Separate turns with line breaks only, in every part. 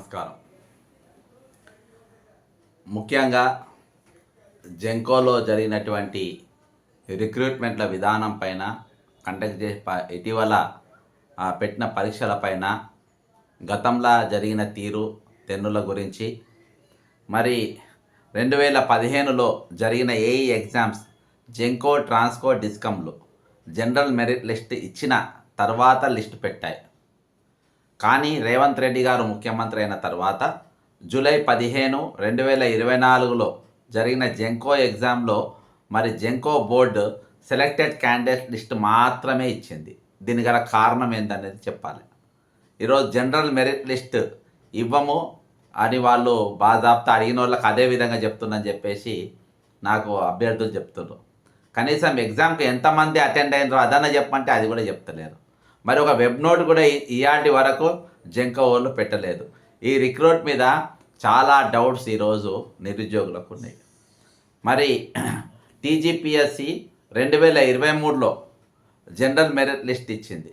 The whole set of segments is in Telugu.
నమస్కారం. ముఖ్యంగా జెంకోలో జరిగినటువంటి రిక్రూట్మెంట్ల విధానం పైన కండక్ట్ చేసే ఇటీవల పెట్టిన పరీక్షల పైన గతంలో జరిగిన తీరు తెన్నుల గురించి మరి రెండు వేల పదిహేనులో జరిగిన ఏఈ ఎగ్జామ్స్ జెంకో ట్రాన్స్కో డిస్కమ్లు జనరల్ మెరిట్ లిస్ట్ ఇచ్చిన తర్వాత లిస్ట్ పెట్టాయి. కానీ రేవంత్ రెడ్డి గారు ముఖ్యమంత్రి అయిన తర్వాత జూలై పదిహేను రెండు వేల ఇరవై నాలుగులో జరిగిన జెంకో ఎగ్జామ్లో మరి Genco board selected candidate list మాత్రమే ఇచ్చింది. దీని గల కారణం ఏందనేది చెప్పాలి. ఈరోజు జనరల్ మెరిట్ లిస్ట్ ఇవ్వము అని వాళ్ళు బాధాప్తా అడిగిన వాళ్ళకి అదే విధంగా చెప్తుందని చెప్పేసి నాకు అభ్యర్థులు చెప్తున్నారు. కనీసం ఎగ్జామ్కి ఎంతమంది అటెండ్ అయినరో అదన్న చెప్పమంటే అది కూడా చెప్తలేరు. మరి ఒక వెబ్ నోట్ కూడా ఇలాంటి వరకు జంక వాళ్ళు పెట్టలేదు. ఈ రిక్రూట్ మీద చాలా డౌట్స్ ఈరోజు నిరుద్యోగులకు ఉన్నాయి. మరి టీజీపీఎస్సి రెండు వేల ఇరవై మూడులో జనరల్ మెరిట్ లిస్ట్ ఇచ్చింది.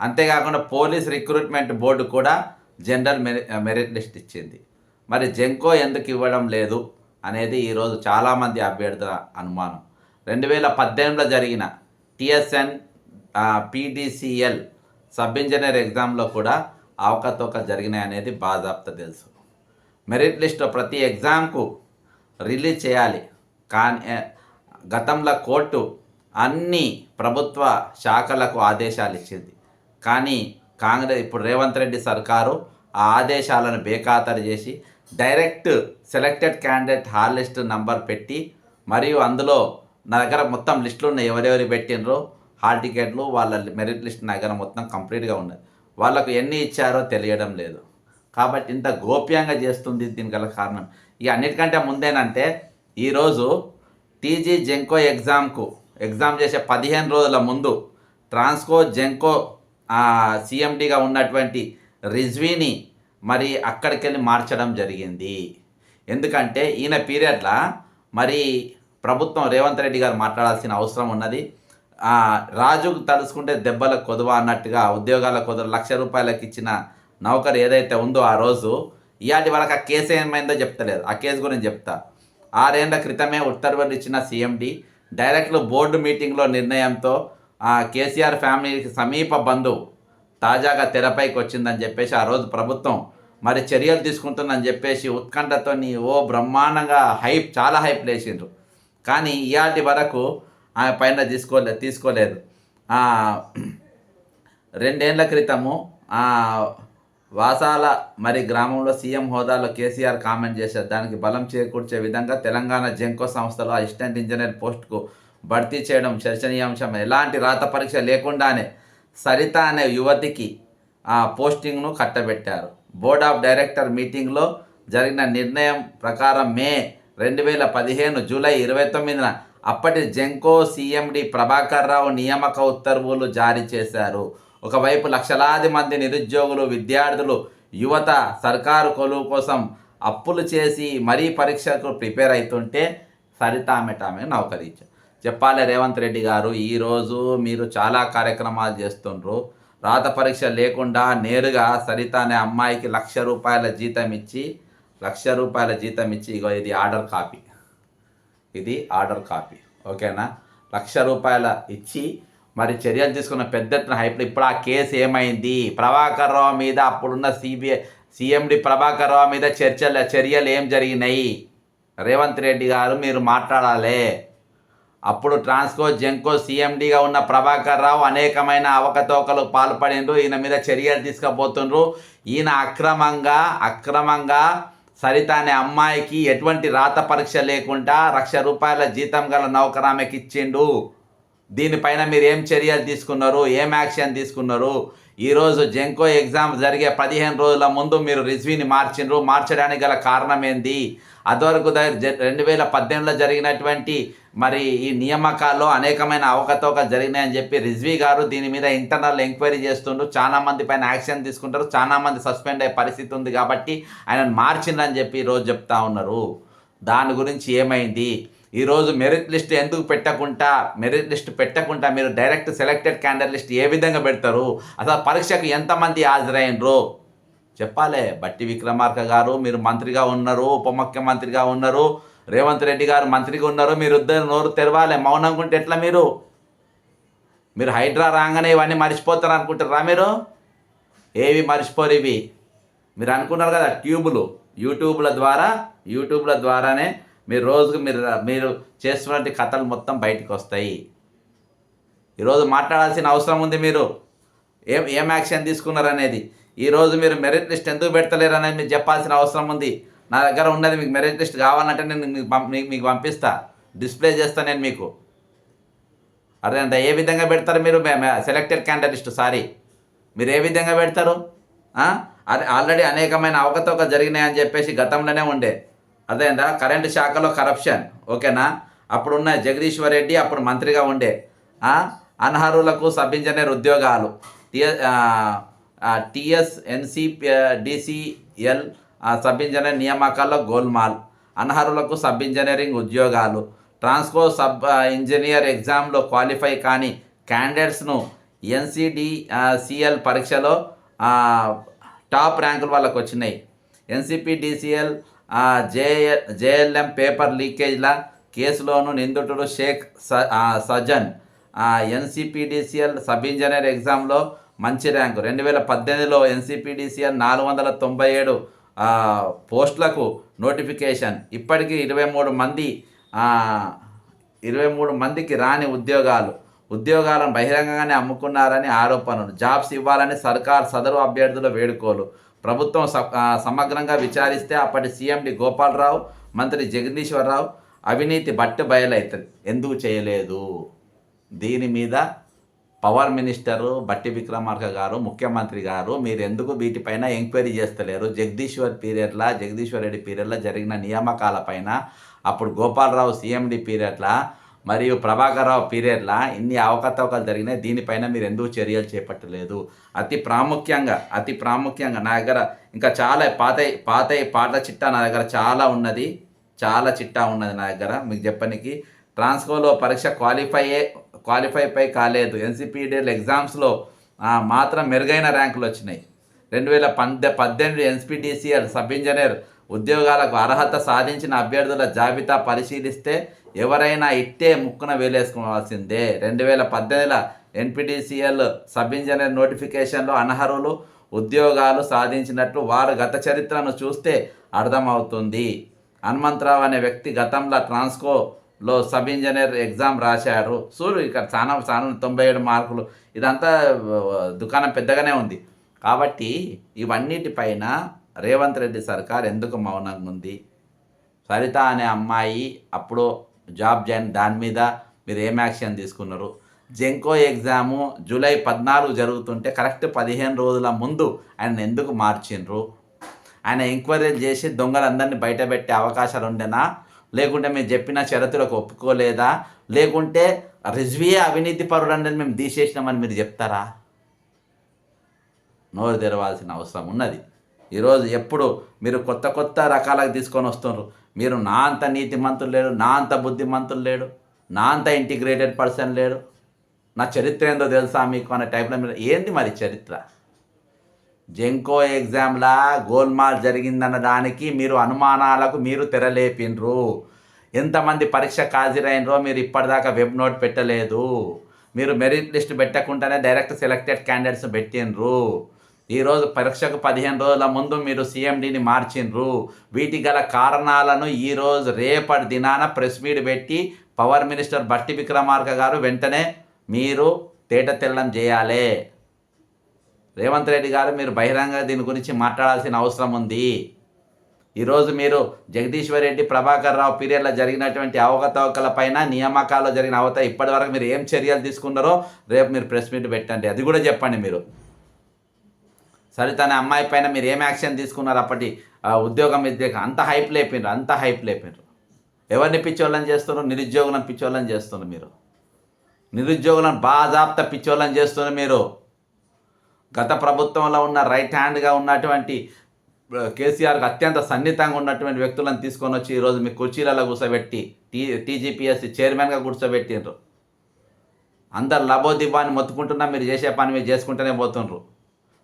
అంతేకాకుండా పోలీస్ రిక్రూట్మెంట్ బోర్డు కూడా జనరల్ మెరి మెరిట్ లిస్ట్ ఇచ్చింది. మరి జెంకో ఎందుకు ఇవ్వడం లేదు అనేది ఈరోజు చాలామంది అభ్యర్థుల అనుమానం. రెండు వేల పద్దెనిమిదిలో జరిగిన టిఎస్ఎన్ పీడీసీఎల్ సబ్ ఇంజనీర్ ఎగ్జామ్లో కూడా అవకతవక జరిగినాయి అనేది బాజాప్తా తెలుసు. మెరిట్ లిస్ట్ ప్రతి ఎగ్జామ్కు రిలీజ్ చేయాలి. కానీ గతంలో కోర్టు అన్ని ప్రభుత్వ శాఖలకు ఆదేశాలు ఇచ్చింది. కానీ కాంగ్రెస్ ఇప్పుడు రేవంత్ రెడ్డి సర్కారు ఆ ఆదేశాలను బేఖాతరు చేసి direct selected candidate hall list number పెట్టి మరియు అందులో నా దగ్గర మొత్తం లిస్టులు ఉన్నాయి ఎవరెవరు పెట్టినరో హాల్ టికెట్లు వాళ్ళ మెరిట్ లిస్ట్ నగరం మొత్తం కంప్లీట్గా ఉన్నది వాళ్ళకు ఎన్ని ఇచ్చారో తెలియడం లేదు. కాబట్టి ఇంత గోప్యంగా చేస్తుంది దీని గల కారణం. ఇక అన్నిటికంటే ముందేనంటే ఈరోజు టీజీ జెంకో ఎగ్జామ్కు ఎగ్జామ్ చేసే పదిహేను రోజుల ముందు ట్రాన్స్కో జెంకో సిఎండిగా ఉన్నటువంటి రిజ్వీని మరి అక్కడికి వెళ్ళి మార్చడం జరిగింది. ఎందుకంటే ఈయన పీరియడ్లో మరి ప్రభుత్వం రేవంత్ రెడ్డి గారు మాట్లాడాల్సిన అవసరం ఉన్నది. రాజుకు తలుసుకుంటే దెబ్బల కొదువ అన్నట్టుగా ఉద్యోగాల కొదువ లక్ష రూపాయలకు ఇచ్చిన నౌకరు ఏదైతే ఉందో ఆ రోజు ఇయాటి వరకు ఆ కేసు ఏమైందో చెప్తలేదు. ఆ కేసు గురించి చెప్తా. ఆరేళ్ళ క్రితమే ఉత్తర్వులు ఇచ్చిన సీఎండి డైరెక్ట్ బోర్డు మీటింగ్లో నిర్ణయంతో ఆ కేసీఆర్ ఫ్యామిలీకి సమీప బంధువు తాజాగా తెరపైకి వచ్చిందని చెప్పేసి ఆ రోజు ప్రభుత్వం మరి చర్యలు తీసుకుంటుందని చెప్పేసి ఉత్కంఠతో ఓ బ్రహ్మాండంగా హైప్ చాలా హైప్ లేచిండ్రు. కానీ ఇయాటి వరకు ఆ పైన తీసుకోలేదు. తీసుకోలేదు రెండేళ్ళ క్రితము వాసాల మరి గ్రామంలో సీఎం హోదాలో కేసీఆర్ కామెంట్ చేశారు. దానికి బలం చేకూర్చే విధంగా తెలంగాణ జెంకో సంస్థలో అసిస్టెంట్ ఇంజనీర్ పోస్టుకు భర్తీ చేయడం చర్చనీయాంశం. ఎలాంటి రాత పరీక్ష లేకుండానే సరిత అనే యువతికి ఆ పోస్టింగ్ను కట్టబెట్టారు. బోర్డ్ ఆఫ్ డైరెక్టర్ మీటింగ్లో జరిగిన నిర్ణయం ప్రకారం మే రెండు వేల పదిహేను జూలై ఇరవై తొమ్మిదిన అప్పటి జెంకో సీఎండి ప్రభాకర్ రావు నియామక ఉత్తర్వులు జారీ చేశారు. ఒకవైపు లక్షలాది మంది నిరుద్యోగులు విద్యార్థులు యువత సర్కారు కొలువు కోసం అప్పులు చేసి మరీ పరీక్షకు ప్రిపేర్ అవుతుంటే సరితామెటామె నౌకరీ చెప్పాలి రేవంత్ రెడ్డి గారు ఈరోజు మీరు చాలా కార్యక్రమాలు చేస్తుండ్రు. రాత పరీక్ష లేకుండా నేరుగా సరిత అనే అమ్మాయికి లక్ష రూపాయల జీతం ఇచ్చి లక్ష రూపాయల జీతం ఇచ్చి ఇగో ఇది ఆర్డర్ కాపీ. ఇది ఆర్డర్ కాపీ. ఓకేనా? లక్ష రూపాయల ఇచ్చి మరి చర్యలు తీసుకున్న పెద్ద ఎత్తున హైప్ ఇప్పుడు ఆ కేసు ఏమైంది? ప్రభాకర్ రావు మీద అప్పుడున్న సిబిఐ సిఎండి ప్రభాకర్ రావు మీద చర్చల చర్యలు ఏం జరిగినాయి? రేవంత్ రెడ్డి గారు మీరు మాట్లాడాలి. అప్పుడు ట్రాన్స్కో జెంకో సీఎండిగా ఉన్న ప్రభాకర్ రావు అనేకమైన అవకతవకలు పాల్పడిండ్రు. ఈయన మీద చర్యలు తీసుకుపోతుండ్రు. ఈయన అక్రమంగా అక్రమంగా సరిత అనే అమ్మాయికి ఎటువంటి రాత పరీక్ష లేకుండా లక్ష రూపాయల జీతం గల నౌకరామెకి ఇచ్చిండు. దీనిపైన మీరు ఏం చర్యలు తీసుకున్నారు? ఏం యాక్షన్ తీసుకున్నారు? ఈరోజు జెంకో ఎగ్జామ్ జరిగే పదిహేను రోజుల ముందు మీరు రిజ్వీని మార్చిండ్రు మార్చడానికి గల కారణం ఏంది అదివరకు జ- రెండు వేల పద్దెనిమిదిలో జరిగినటువంటి మరి ఈ నియామకాల్లో అనేకమైన అవకతవకలు జరిగినాయని చెప్పి రిజ్వీ గారు దీని మీద ఇంటర్నల్ ఎంక్వైరీ చేస్తుండ్రు. చాలా మంది పైన యాక్షన్ తీసుకుంటారు. చాలా మంది సస్పెండ్ అయ్యే పరిస్థితి ఉంది కాబట్టి ఆయన మార్చిండ్రని చెప్పి ఈరోజు చెప్తా ఉన్నారు. దాని గురించి ఏమైంది? ఈరోజు మెరిట్ లిస్ట్ ఎందుకు పెట్టకుండా మెరిట్ లిస్ట్ పెట్టకుండా మీరు డైరెక్ట్ సెలెక్టెడ్ క్యాండిడేట్ లిస్ట్ ఏ విధంగా పెడతారు? అసలు పరీక్షకు ఎంతమంది హాజరైనరు? చెప్పాలే. బట్టి విక్రమార్క గారు మీరు మంత్రిగా ఉన్నారు ఉప ముఖ్యమంత్రిగా ఉన్నారు రేవంత్ రెడ్డి గారు మంత్రిగా ఉన్నారు మీరు ఇద్దరు నోరు తెరవాలి. మౌనంగా ఉంటే ఎట్లా మీరు? మీరు హైడ్రా రాగానే ఇవన్నీ మర్చిపోతారు అనుకుంటారా మీరు? ఏవి మర్చిపోరు ఇవి? మీరు అనుకున్నారు కదా ట్యూబులు. యూట్యూబ్ల ద్వారా యూట్యూబ్ల ద్వారానే మీరు రోజుకు మీరు మీరు చేస్తున్నటువంటి కథలు మొత్తం బయటకు వస్తాయి. ఈరోజు మాట్లాడాల్సిన అవసరం ఉంది మీరు. ఏం ఏం యాక్షన్ తీసుకున్నారు అనేది. ఈరోజు మీరు మెరిట్ లిస్ట్ ఎందుకు పెడతలేరు అనేది మీరు చెప్పాల్సిన అవసరం ఉంది. నా దగ్గర ఉన్నది మీకు మెరిట్ లిస్ట్ కావాలంటే నేను మీకు మీకు మీకు పంపిస్తా. డిస్ప్లే చేస్తాను నేను మీకు. అదే అంత ఏ విధంగా పెడతారు మీరు? సెలెక్టెడ్ క్యాండిడేట్ సారీ మీరు ఏ విధంగా పెడతారు? అదే ఆల్రెడీ అనేకమైన అవకతవక జరిగినాయని చెప్పేసి గతంలోనే ఉండే. అదేంటా కరెంటు శాఖలో కరప్షన్ ఓకేనా? అప్పుడున్న జగదీశ్వర్ రెడ్డి అప్పుడు మంత్రిగా ఉండే. అనర్హులకు సబ్ ఇంజనీర్ ఉద్యోగాలు TS NC DCL sub engineer నియామకాల్లో గోల్మాల్. అనర్హులకు సబ్ ఇంజనీరింగ్ ఉద్యోగాలు. ట్రాన్స్కో సబ్ ఇంజనీర్ ఎగ్జామ్లో క్వాలిఫై కాని క్యాండిడేట్స్ను ఎన్సిడి సిఎల్ పరీక్షలో టాప్ ర్యాంకులు వాళ్ళకు వచ్చినాయి NCP DCL JL JLM paper లీకేజ్ల కేసులోను నిందితుడు షేక్ స- సజన్ ఎన్సిపిడిసిఎల్ సబ్ ఇంజనీర్ ఎగ్జామ్లో మంచి ర్యాంకు. రెండు వేల పద్దెనిమిదిలో ఎన్సిపిడిసిఎల్ నాలుగు వందల తొంభై ఏడు పోస్టులకు నోటిఫికేషన్. ఇప్పటికీ ఇరవై మూడు మంది ఇరవై మూడు మందికి రాని ఉద్యోగాలు. ఉద్యోగాలను బహిరంగంగానే అమ్ముకున్నారని ఆరోపణలు. జాబ్స్ ఇవ్వాలని సర్కార్ సదరు అభ్యర్థుల వేడుకోలు. ప్రభుత్వం సమగ్రంగా విచారిస్తే అప్పటి సీఎండి గోపాలరావు మంత్రి జగదీశ్వరరావు అవినీతి బట్టి బయలవుతుంది ఎందుకు చేయలేదు? దీని మీద పవర్ మినిస్టరు బట్టి విక్రమార్క గారు ముఖ్యమంత్రి గారు మీరు ఎందుకు వీటిపైన ఎంక్వైరీ చేస్తలేరు? జగదీశ్వర్ పీరియడ్లా జగదీశ్వర్ రెడ్డి పీరియడ్లో జరిగిన నియామకాలపైన అప్పుడు గోపాలరావు సీఎండి పీరియడ్లా మరియు ప్రభాకరరావు పీరియడ్లా ఇన్ని అవకతవకలు జరిగినాయి. దీనిపైన మీరు ఎందుకు చర్యలు చేపట్టలేదు? అతి ప్రాముఖ్యంగా అతి ప్రాముఖ్యంగా నా దగ్గర ఇంకా చాలా పాత పాత పాట చిట్టా నా దగ్గర చాలా ఉన్నది. చాలా చిట్టా ఉన్నది నా దగ్గర. మీకు చెప్పనికి ట్రాన్స్కోలో పరీక్ష క్వాలిఫై పై కాలేదు. ఎన్సిపిడిఎల్ ఎగ్జామ్స్లో మాత్రం మెరుగైన ర్యాంకులు వచ్చినాయి. రెండు వేల పంద పద్దెనిమిది ఎన్స్పిడిసిఎల్ సబ్ ఇంజనీర్ ఉద్యోగాలకు అర్హత సాధించిన అభ్యర్థుల జాబితా పరిశీలిస్తే ఎవరైనా ఇట్టే ముక్కున వేలేసుకోవాల్సిందే రెండు వేల పద్దెనిమిదిలో ఎన్పిటిసిఎల్ సబ్ ఇంజనీర్ నోటిఫికేషన్లో అనర్హులు ఉద్యోగాలు సాధించినట్లు వారు గత చరిత్రను చూస్తే అర్థమవుతుంది. హనుమంతరావు అనే వ్యక్తి గతంలో ట్రాన్స్కోలో సబ్ ఇంజనీర్ ఎగ్జామ్ రాశారు చూడు ఇక్కడ చాలా చాలా తొంభై ఏడు మార్కులు. ఇదంతా దుకాణం పెద్దగానే ఉంది. కాబట్టి ఇవన్నిటిపైన రేవంత్ రెడ్డి సర్కార్ ఎందుకు మౌనంగా ఉంది? సరిత అనే అమ్మాయి అప్పుడు జాబ్ జాయిన్ దాని మీద మీరు ఏం యాక్షన్ తీసుకున్నారు? జెంకో ఎగ్జాము జూలై పద్నాలుగు జరుగుతుంటే కరెక్ట్ పదిహేను రోజుల ముందు ఆయన ఎందుకు మార్చిండ్రు? ఆయన ఎంక్వైరీ చేసి దొంగలందరినీ బయట పెట్టే అవకాశాలు ఉండేనా? లేకుంటే మేము చెప్పిన షరతులకు ఒప్పుకోలేదా? లేకుంటే రిజ్వీయే అవినీతి పరుడు మేము తీసేసినామని మీరు చెప్తారా? నోరు తెరవాల్సిన అవసరం ఉన్నది. ఈరోజు ఎప్పుడు మీరు కొత్త కొత్త రకాలకు తీసుకొని వస్తున్నారు. మీరు నా అంత నీతిమంతులు లేడు నా అంత బుద్ధిమంతులు లేడు నా అంత ఇంటిగ్రేటెడ్ పర్సన్ లేడు నా చరిత్ర ఏందో తెలుసా మీకు అనే టైప్లో మీరు ఏంది మరి చరిత్ర? జెంకో ఎగ్జామ్లా గోల్మాల్ జరిగిందన్న దానికి మీరు అనుమానాలకు మీరు తెరలేపిండ్రు ఎంతమంది పరీక్షకు హాజరైనరో మీరు ఇప్పటిదాకా వెబ్ నోట్ పెట్టలేదు. మీరు మెరిట్ లిస్ట్ పెట్టకుండానే డైరెక్ట్ సెలెక్టెడ్ క్యాండిడేట్స్ పెట్టిండ్రు ఈరోజు పరీక్షకు పదిహేను రోజుల ముందు మీరు సీఎండీని మార్చిండ్రు వీటి గల కారణాలను ఈరోజు రేపటి దినాన ప్రెస్ మీట్ పెట్టి పవర్ మినిస్టర్ బట్టి విక్రమార్క గారు వెంటనే మీరు తేట తెల్లం చేయాలి. రేవంత్ రెడ్డి గారు మీరు బహిరంగ దీని గురించి మాట్లాడాల్సిన అవసరం ఉంది. ఈరోజు మీరు జగదీశ్వర్ రెడ్డి ప్రభాకర్ రావు పీరియడ్లో జరిగినటువంటి అవకతవకల పైన నియామకాల్లో జరిగిన అవత ఇప్పటివరకు మీరు ఏం చర్యలు తీసుకున్నారో రేపు మీరు ప్రెస్ మీట్ పెట్టండి. అది కూడా చెప్పండి మీరు. సరే అనే అమ్మాయి పైన మీరు ఏం యాక్షన్ తీసుకున్నారు అప్పటి ఆ, ఉద్యోగం మీద అంత హైప్ లేపిండ్రు అంత హైప్ లేపిండ్రు ఎవరిని పిచ్చోళ్ళని చేస్తున్నారు? నిరుద్యోగులను పిచ్చోళ్ళని చేస్తున్నారు మీరు. నిరుద్యోగులను బాజాప్త పిచ్చోళ్ళని చేస్తున్నారు మీరు. గత ప్రభుత్వంలో ఉన్న రైట్ హ్యాండ్గా ఉన్నటువంటి కేసీఆర్కి అత్యంత సన్నిహితంగా ఉన్నటువంటి వ్యక్తులను తీసుకొని వచ్చి ఈరోజు మీ కుర్చీలలో కూర్చోబెట్టి టీ టీజీపీఎస్సీ చైర్మన్గా కూర్చోబెట్టిండ్రు. అందరు లబోదిబ్బా మొత్తుకుంటున్నా మీరు చేసే పని మీరు చేసుకుంటూనే పోతుండ్రు.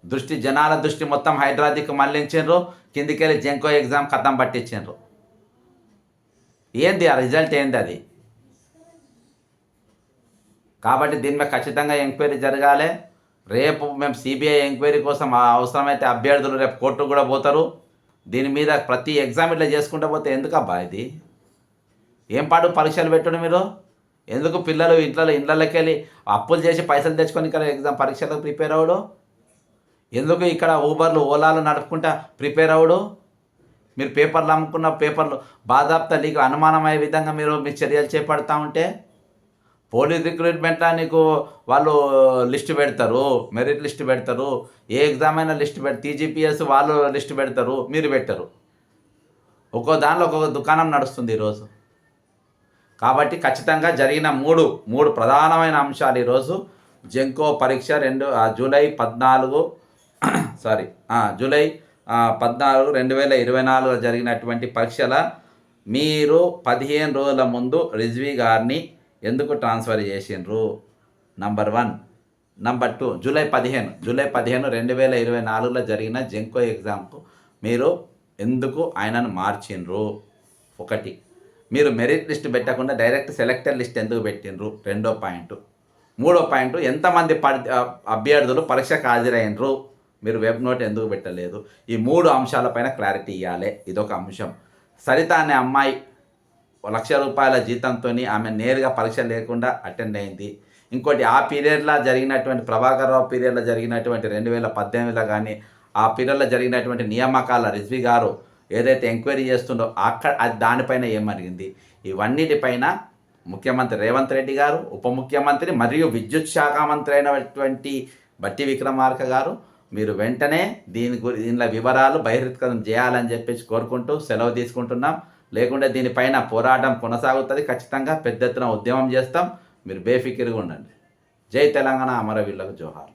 దృష్టి జనాల దృష్టి మొత్తం హైదరాబాద్కి మళ్ళించారు కిందికెళ్ళి జంకో ఎగ్జామ్ కథం పట్టించారు ఏంది ఆ రిజల్ట్ ఏంది అది? కాబట్టి దీని మీద ఖచ్చితంగా ఎంక్వైరీ జరగాలి. రేపు మేము సిబిఐ ఎంక్వైరీ కోసం అవసరమైతే అభ్యర్థులు రేపు కోర్టుకు కూడా పోతారు. దీని మీద ప్రతి ఎగ్జామ్ ఇట్లా చేసుకుంటూ పోతే ఎందుకబ్బా ఇది? ఏం పాటు పరీక్షలు పెట్టుడు మీరు? ఎందుకు పిల్లలు ఇంట్లో ఇళ్ళకి వెళ్ళి అప్పులు చేసి పైసలు తెచ్చుకొని ఇక్కడ ఎగ్జామ్ పరీక్షలకు ప్రిపేర్ అవ్వడు? ఎందుకు ఇక్కడ ఊబర్లు ఓలాలు నడుపుకుంటా ప్రిపేర్ అవ్వడు? మీరు పేపర్లు అమ్ముకున్న పేపర్లు బాధాప్త నీకు అనుమానమయ్యే విధంగా మీరు మీ చర్యలు చేపడతా ఉంటే? పోలీస్ రిక్రూట్మెంట్లో నీకు వాళ్ళు లిస్ట్ పెడతారు మెరిట్ లిస్ట్ పెడతారు ఏ ఎగ్జామ్ అయినా లిస్ట్ పెడతారు టీజీపీఎస్ వాళ్ళు లిస్ట్ పెడతారు మీరు పెట్టరు. ఒక్కో దానిలో ఒక్కొక్క దుకాణం నడుస్తుంది ఈరోజు. కాబట్టి ఖచ్చితంగా జరిగిన మూడు మూడు ప్రధానమైన అంశాలు ఈరోజు. జంకో పరీక్ష రెండు జూలై పద్నాలుగు సారీ జూలై పద్నాలుగు రెండు వేల ఇరవై నాలుగులో జరిగినటువంటి పరీక్షల మీరు పదిహేను రోజుల ముందు రిజ్వీ గారిని ఎందుకు ట్రాన్స్ఫర్ చేసిండ్రు? Number one number two July పదిహేను. జూలై పదిహేను రెండు వేల ఇరవై నాలుగులో జరిగిన జంకో ఎగ్జామ్కు మీరు ఎందుకు ఆయనను మార్చిండ్రు? ఒకటి. మీరు మెరిట్ లిస్ట్ పెట్టకుండా డైరెక్ట్ సెలెక్టర్ లిస్ట్ ఎందుకు పెట్టిండ్రు? రెండో పాయింట్. మూడో పాయింట్ ఎంతమంది పరి అభ్యర్థులు పరీక్షకు హాజరైనరు మీరు వెబ్ నోట్ ఎందుకు పెట్టలేదు? ఈ మూడు అంశాలపైన క్లారిటీ ఇవ్వాలి ఇదొక అంశం. సరిత అనే అమ్మాయి లక్ష రూపాయల జీతంతో ఆమె నేరుగా పరీక్ష లేకుండా అటెండ్ అయింది. ఇంకోటి ఆ పీరియడ్లో జరిగినటువంటి ప్రభాకర్రావు పీరియడ్లో జరిగినటువంటి రెండు వేల పద్దెనిమిదిలో కానీ ఆ పీరియడ్లో జరిగినటువంటి నియామకాల రిజ్వి గారు ఏదైతే ఎంక్వైరీ చేస్తుండో అక్కడ అది దానిపైన ఏమరిగింది? ఇవన్నిటిపైన ముఖ్యమంత్రి రేవంత్ రెడ్డి గారు ఉప ముఖ్యమంత్రి మరియు విద్యుత్ శాఖ మంత్రి అయినటువంటి బట్టి విక్రమార్క గారు మీరు వెంటనే దీని గురి దీనిలో వివరాలు బహిర్గతం చేయాలని చెప్పేసి కోరుకుంటూ సెలవు తీసుకుంటున్నాం. లేకుంటే దీనిపైన పోరాటం కొనసాగుతుంది. ఖచ్చితంగా పెద్ద ఎత్తున ఉద్యమం చేస్తాం. మీరు బేఫికిరిగా ఉండండి. జై తెలంగాణ అమరవీరులకు జోహార్